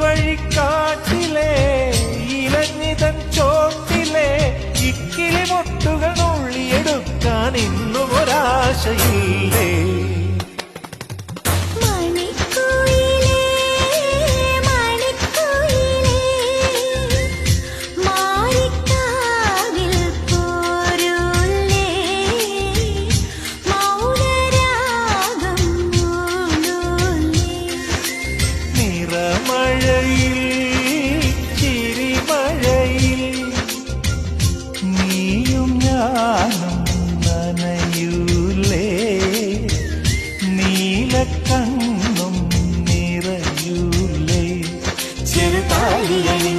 വഴിക്കാട്ടിലെ ഇലഞ്ഞിതൻ ചോട്ടിലെ ഇക്കിളി മുട്ടുകൾ നുള്ളിയെടുക്കാൻ ഇന്നും ഒരാശയില്ലേ? കാലം നനയൂലേ നീലക്കണ്ണും നിറയൂലേ. ചെറുതായി